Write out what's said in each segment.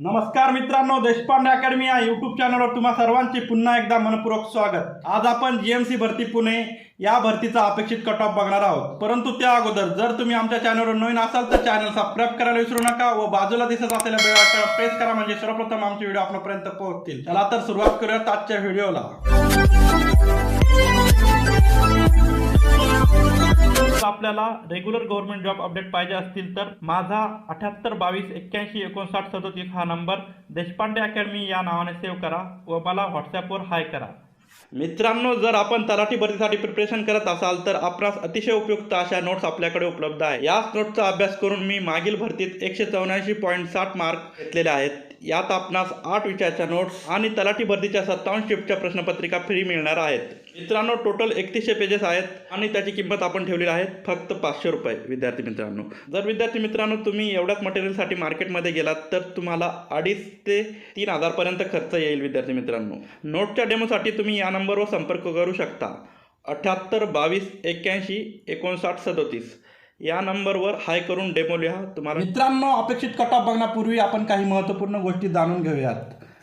नमस्कार मित्रांनो देशपांडे अकॅडमी या यूट्यूब चॅनलवर तुम्हा सर्वांचे पुन्हा एकदा मनपूर्वक स्वागत. आज आपण जी एम सी भरती पुणे या भरतीचा अपेक्षित कट ऑफ बघणार आहोत. परंतु त्या अगोदर जर तुम्ही आमच्या चॅनलवर नवीन असाल तर चॅनल सबस्क्राईब करायला विसरू नका व बाजूला दिसत असलेल्या बेल आयकॉन प्रेस करा म्हणजे सर्वप्रथम आमचे व्हिडिओ आपल्यापर्यंत पोहोचतील. चला तर सुरुवात करूयात आजच्या व्हिडिओला आपल्याला रेग्युलर गव्हर्नमेंट जॉब अपडेट पाहिजे असतील तर माझा अठ्याहत्तर बावीस एक्क्याऐंशी एकोणसाठ सदतीस हा नंबर देशपांडे अकॅडमी या नावाने सेव्ह करा व मला व्हॉट्सॲपवर हाय करा. मित्रांनो जर आपण तलाठी भरतीसाठी प्रिपरेशन करत असाल तर आपणास अतिशय उपयुक्त अशा नोट्स आपल्याकडे उपलब्ध आहे. याच नोट्सचा अभ्यास करून मी मागील भरतीत एकशे चौऱ्याऐंशी पॉईंट साठ मार्क घेतलेले आहेत. यात आपणास आठ विषयाच्या नोट्स आणि तलाठी भरतीच्या सत्तावन्न शिफ्टच्या प्रश्नपत्रिका फ्री मिळणार आहेत. मित्रांनो टोटल एकतीसशे पेजेस आहेत आणि त्याची किंमत आपण ठेवलेली आहे फक्त पाचशे रुपये. विद्यार्थी मित्रांनो जर विद्यार्थी मित्रांनो तुम्ही एवढ्याच मटेरियलसाठी मार्केटमध्ये गेलात तर तुम्हाला अडीच ते तीन हजारपर्यंत खर्च येईल विद्यार्थी मित्रांनो. नोटच्या डेमोसाठी तुम्ही या नंबरवर संपर्क करू शकता. अठ्ठ्याहत्तर बावीस एक्क्याऐंशी एकोणसाठ सदोतीस. या नंबरवर हाय करून डेमो लिहा. तुम्हाला मित्रांनो अपेक्षित कट ऑफ बघण्यापूर्वी आपण काही महत्त्वपूर्ण गोष्टी जाणून घेऊयात.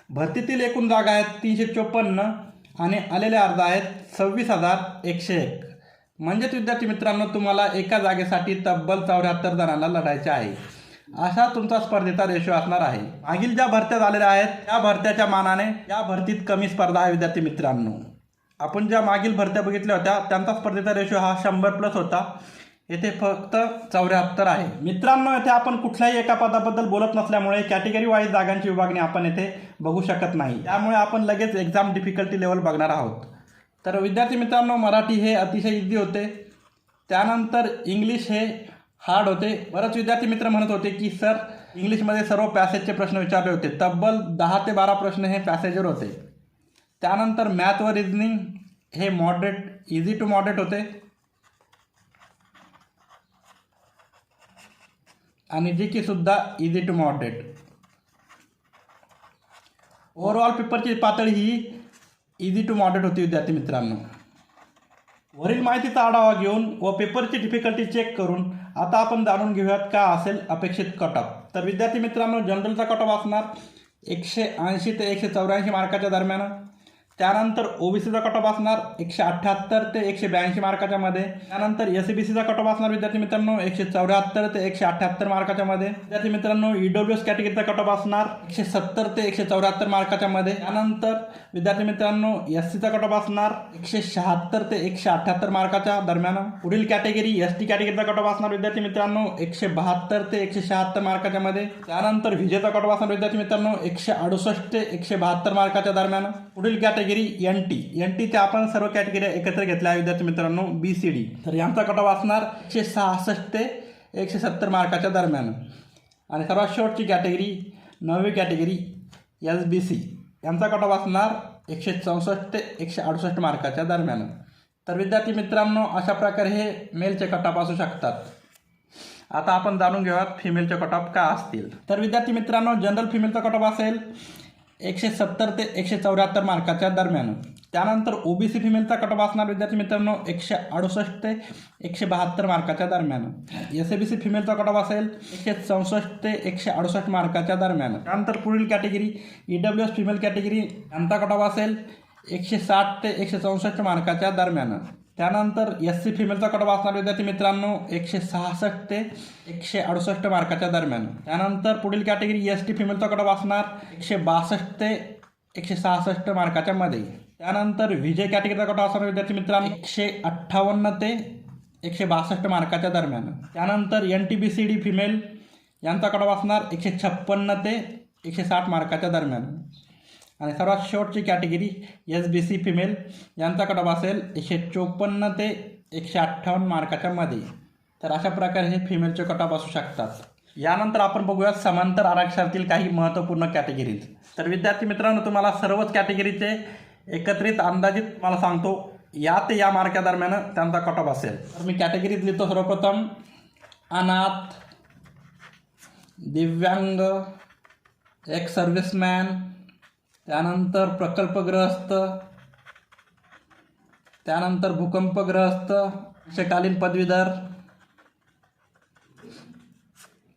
भरतीतील एकूण जागा आहेत तीनशे चोपन्न आणि आलेल्या अर्ज आहेत सव्वीस हजार एकशे एक. म्हणजेच विद्यार्थी मित्रांनो तुम्हाला एका जागेसाठी तब्बल चौऱ्याहत्तर जणांना लढायचे आहे. असा तुमचा स्पर्धेचा रेशो असणार आहे. मागील ज्या भरत्या झालेल्या आहेत त्या भरत्याच्या मानाने या भरतीत कमी स्पर्धा आहे विद्यार्थी मित्रांनो. आपण ज्या मागील भरत्या बघितल्या होत्या त्यांचा स्पर्धेचा रेशो हा शंभर प्लस होता. येथे फक्त चौऱ्याहत्तर आहे. मित्रांनो येथे आपण कुठल्याही एका पदाबद्दल बोलत नसल्यामुळे कॅटेगरी वाईज जागांची विभागणी आपण येथे बघू शकत नाही. त्यामुळे आपण लगेच एक्झाम डिफिकल्टी लेवल बघणार आहोत. तर विद्यार्थी मित्रांनो मराठी हे अतिशय इझी होते. त्यानंतर इंग्लिश हे हार्ड होते. बरेच विद्यार्थी मित्र म्हणत होते की सर इंग्लिशमध्ये सर्व पॅसेजचे प्रश्न विचारले होते. तब्बल दहा ते बारा प्रश्न हे पॅसेजवर होते. त्यानंतर मॅथ व रिझनिंग हे मॉडरेट इझी टू मॉडरेट होते. आणि जी की सुद्धा इझी टू मॉडरेट ओव्हरऑल पेपरची पातळी ही इझी टू मॉडरेट होती विद्यार्थी मित्रांनो. वरील माहितीचा आढावा घेऊन व पेपरची डिफिकल्टी चेक करून आता आपण जाणून घेऊयात का असेल अपेक्षित कट ऑफ तर विद्यार्थी मित्रांनो जनरलचा कट ऑफ असणार एकशे ऐंशी ते एकशे चौऱ्याऐंशी मार्काच्या दरम्यान. त्यानंतर ओबीसीचा कट ऑफ असणार एकशे अठ्ठ्याहत्तर ते एकशे ब्याऐंशी मार्काच्या मध्ये. त्यानंतर एस बीसीचा कट ऑफ असणार विद्यार्थी मित्रांनो एकशे चौऱ्याहत्तर ते एकशे अठ्ठ्याहत्तर मार्काच्या मध्ये. विद्यार्थी मित्रांनो ईडब्ल्यू एस कॅटेगरीचा कट ऑफ असणार एकशे सत्तर ते एकशे चौऱ्याहत्तर मार्काच्या मध्ये. त्यानंतर विद्यार्थी मित्रांनो एस सीचा कट ऑफ असणार एकशे शहात्तर ते एकशे अठ्ठ्याहत्तर मार्काच्या दरम्यान. पुढील कॅटेगरी एस टी कॅटेगरीचा कट ऑफ असणार विद्यार्थी मित्रांनो एकशे बहात्तर ते एकशे शहात्तर मार्काच्या मध्ये. त्यानंतर विजेचा कट ऑफ असणार विद्यार्थी मित्रांनो एकशे अडुसष्ट ते एकशे बहात्तर मार्काच्या दरम्यान. पुढील कॅटेगरी एन टी एन टीच्या आपण सर्व कॅटेगरी एकत्र घेतल्या विद्यार्थी मित्रांनो बी सी डी तर यांचा कटॉफ असणार एकशे सहासष्ट ते एकशे सत्तर मार्काच्या दरम्यान. आणि सर्वात शेवटची कॅटेगरी नववी कॅटेगरी एस बी सी यांचा कटॉफ असणार एकशे चौसष्ट ते एकशे अडुसष्ट मार्काच्या दरम्यान. तर विद्यार्थी मित्रांनो अशा प्रकारे हे मेलचे कटॉफ असू शकतात. आता आपण जाणून घेऊयात फिमेलचे कटॉफ का असतील. तर विद्यार्थी मित्रांनो जनरल फिमेलचा कटॉफ असेल एकशे सत्तर ते एकशे चौऱ्याहत्तर मार्काच्या दरम्यान. त्यानंतर ओबीसी फिमेलचा कट ऑफ असणार विद्यार्थी मित्रांनो एकशे अडुसष्ट ते एकशे बहात्तर मार्काच्या दरम्यान. एस ए बी सी फिमेलचा कट ऑफ असेल एकशे चौसष्ट ते एकशे अडुसष्ट मार्काच्या दरम्यान. त्यानंतर पुढील category E W S female category यांचा कट ऑफ असेल एकशे साठ ते एकशे चौसष्ट मार्काच्या दरम्यान. त्यानंतर एस सी फिमेलचा कट असणार विद्यार्थी मित्रांनो एकशे सहासष्ट ते एकशे अडुसष्ट मार्काच्या दरम्यान. त्यानंतर पुढील कॅटेगरी एस टी फिमेलचा कट असणार एकशे बासष्ट ते एकशे सहासष्ट मार्काच्या मध्ये. त्यानंतर विजय कॅटेगरीचा कट असणार विद्यार्थी मित्रांनो एकशे अठ्ठावन्न ते एकशे बासष्ट मार्काच्या दरम्यान. त्यानंतर N T B C D female यांचा कटवा असणार एकशे छप्पन्न ते एकशे साठ मार्काच्या दरम्यान. आणि सर्वात शेवटची category S B C female यांचा कट ऑफ असेल एकशे चोपन्न ते एकशे अठ्ठावन्न मार्काच्या मध्ये. तर अशा प्रकारे हे फिमेलचे कट ऑफ असू शकतात. यानंतर आपण बघूया समांतर आरक्षणातील काही महत्त्वपूर्ण कॅटेगरीज. तर विद्यार्थी मित्रांनो तुम्हाला सर्वच कॅटेगरीचे एकत्रित अंदाजित मला सांगतो. या ते या मार्कादरम्यान त्यांचा कट ऑफ असेल तर मी कॅटेगरीत लिहितो सर्वप्रथम. अनाथ दिव्यांग एक सर्व्हिसमॅन त्यानंतर प्रकल्पग्रस्त त्यानंतर भूकंपग्रस्त शेकालीन पदवीधर.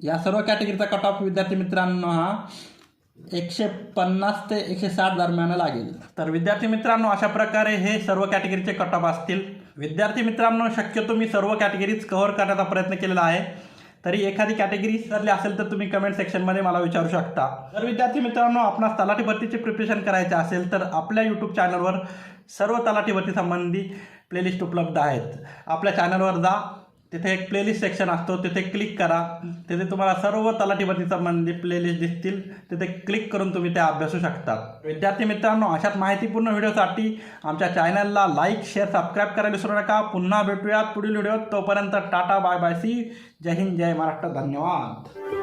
या सर्व कॅटेगरीचा कट ऑफ विद्यार्थी मित्रांनो हा एकशे पन्नास ते एकशे साठ दरम्यान लागेल. तर विद्यार्थी मित्रांनो अशा प्रकारे हे सर्व कॅटेगरीचे कट ऑफ असतील. विद्यार्थी मित्रांनो शक्यतो मी सर्व कॅटेगरीज कव्हर करण्याचा प्रयत्न केलेला आहे. तरी एखादी कॅटेगरी सरली असेल तर तुम्ही कमेंट सेक्शनमध्ये मला विचारू शकता. जर विद्यार्थी मित्रांनो आपणास तलाठी भरतीचे प्रिपरेशन करायचे असेल तर आपल्या यूट्यूब चॅनलवर सर्व तलाठी भरती संबंधी प्लेलिस्ट उपलब्ध आहेत. आपल्या चॅनलवर जा तिथे एक प्लेलिस्ट सेक्शन असतो तिथे क्लिक करा. तिथे तुम्हाला सर्व तलाठी संबंधित संबंधी प्लेलिस्ट दिसतील. तिथे क्लिक करून तुम्ही ते अभ्यासू शकता. विद्यार्थी मित्रांनो अशाच माहितीपूर्ण व्हिडिओसाठी आमच्या चॅनलला लाईक शेअर सबस्क्राईब करायला विसरू नका. पुन्हा भेटूयात पुढील व्हिडिओत. तोपर्यंत टाटा बाय बाय सी. जय हिंद जय महाराष्ट्र. धन्यवाद.